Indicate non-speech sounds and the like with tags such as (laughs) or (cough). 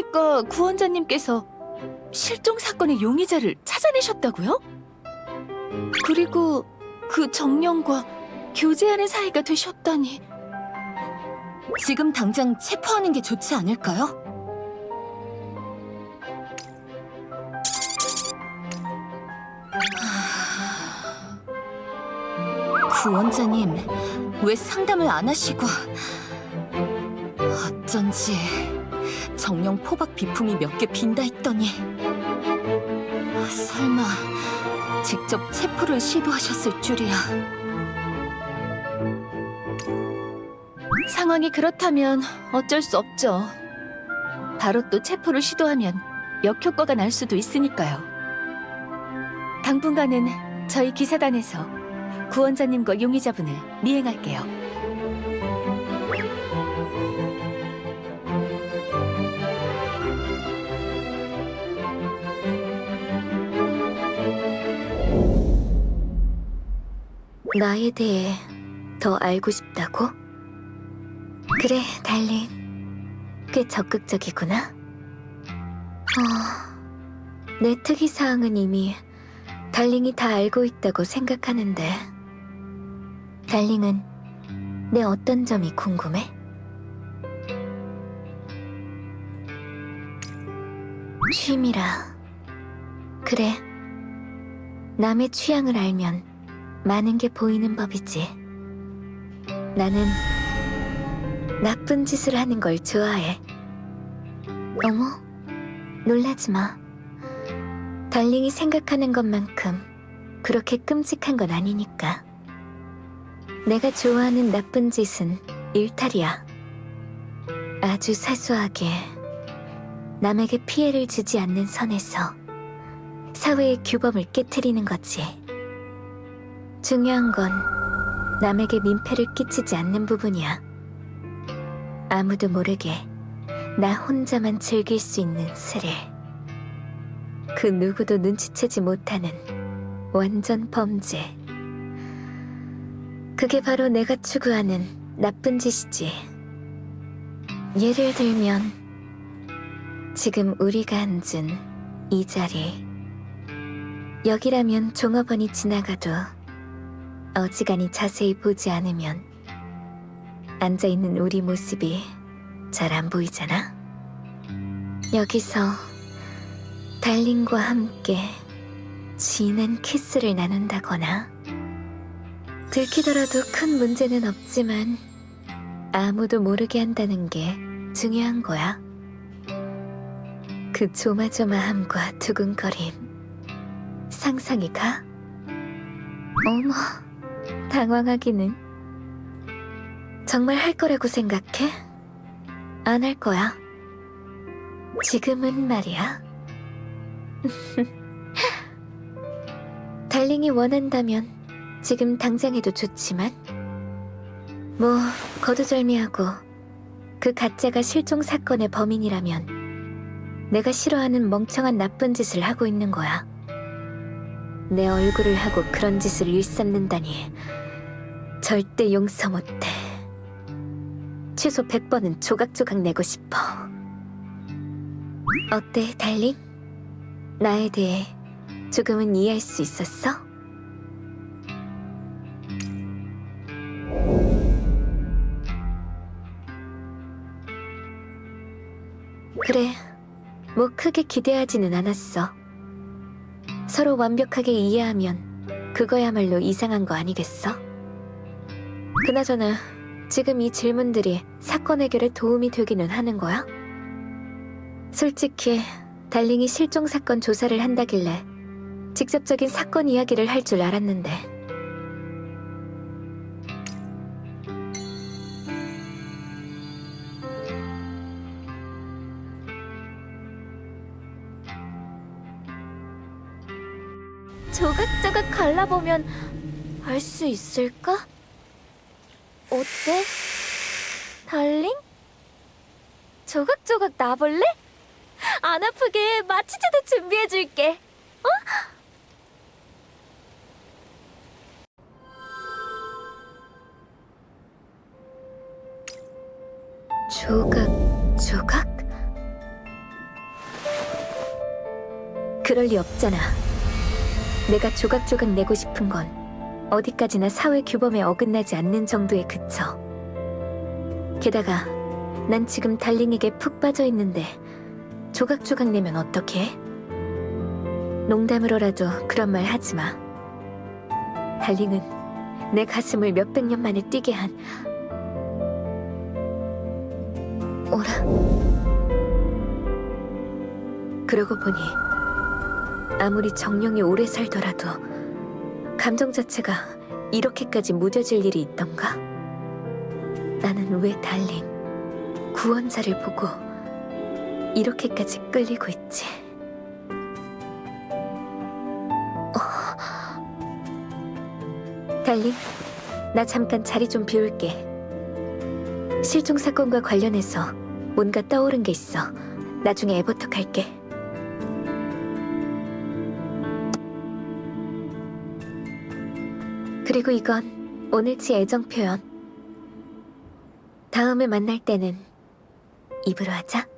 그러니까 구원자님께서 실종 사건의 용의자를 찾아내셨다고요? 그리고 그 정령과 교제하는 사이가 되셨다니. 지금 당장 체포하는 게 좋지 않을까요? 구원자님, 왜 상담을 안 하시고... 어쩐지 정령 포박 비품이 몇 개 빈다 했더니 설마 직접 체포를 시도하셨을 줄이야. 상황이 그렇다면 어쩔 수 없죠. 바로 또 체포를 시도하면 역효과가 날 수도 있으니까요. 당분간은 저희 기사단에서 구원자님과 용의자분을 미행할게요. 나에 대해 더 알고 싶다고? 그래, 달링. 꽤 적극적이구나. 어, 내 특이사항은 이미 달링이 다 알고 있다고 생각하는데, 달링은 내 어떤 점이 궁금해? 취미라. 그래. 남의 취향을 알면 많은 게 보이는 법이지. 나는 나쁜 짓을 하는 걸 좋아해. 어머, 놀라지 마. 달링이 생각하는 것만큼 그렇게 끔찍한 건 아니니까. 내가 좋아하는 나쁜 짓은 일탈이야. 아주 사소하게 남에게 피해를 주지 않는 선에서 사회의 규범을 깨뜨리는 거지. 중요한 건 남에게 민폐를 끼치지 않는 부분이야. 아무도 모르게 나 혼자만 즐길 수 있는 스릴. 그 누구도 눈치채지 못하는 완전 범죄. 그게 바로 내가 추구하는 나쁜 짓이지. 예를 들면, 지금 우리가 앉은 이 자리. 여기라면 종업원이 지나가도 어지간히 자세히 보지 않으면 앉아있는 우리 모습이 잘 안 보이잖아. 여기서 달링과 함께 진한 키스를 나눈다거나 들키더라도 큰 문제는 없지만 아무도 모르게 한다는 게 중요한 거야. 그 조마조마함과 두근거림 상상이 가? 어머, 당황하기는. 정말 할 거라고 생각해? 안 할 거야. 지금은 말이야. (laughs) 달링이 원한다면 지금 당장 해도 좋지만 뭐 거두절미하고 그 가짜가 실종 사건의 범인이라면 내가 싫어하는 멍청한 나쁜 짓을 하고 있는 거야. 내 얼굴을 하고 그런 짓을 일삼는다니 절대 용서 못해. 최소 100번은 조각조각 내고 싶어. 어때, 달링? 나에 대해 조금은 이해할 수 있었어? 그래, 뭐 크게 기대하지는 않았어. 서로 완벽하게 이해하면 그거야말로 이상한 거 아니겠어? 그나저나 지금 이 질문들이 사건 해결에 도움이 되기는 하는 거야? 솔직히 달링이 실종 사건 조사를 한다길래 직접적인 사건 이야기를 할 줄 알았는데 조각조각 갈라보면 알 수 있을까? 어때? 달링? 조각조각 나볼래? 안 아프게 마취제도 준비해줄게. 어? 조각, 조각? 그럴 리 없잖아. 내가 조각조각 내고 싶은 건 어디까지나 사회 규범에 어긋나지 않는 정도에 그쳐. 게다가 난 지금 달링에게 푹 빠져 있는데 조각조각 내면 어떡해? 농담으로라도 그런 말 하지 마. 달링은 내 가슴을 몇백 년 만에 뛰게 한 오라. 그러고 보니 아무리 정령이 오래 살더라도 감정 자체가 이렇게까지 무뎌질 일이 있던가? 나는 왜 달링 구원자를 보고 이렇게까지 끌리고 있지? 어. 달링, 나 잠깐 자리 좀 비울게. 실종 사건과 관련해서 뭔가 떠오른 게 있어. 나중에 에버턱 할게. 그리고 이건 오늘치 애정 표현. 다음에 만날 때는 입으로 하자.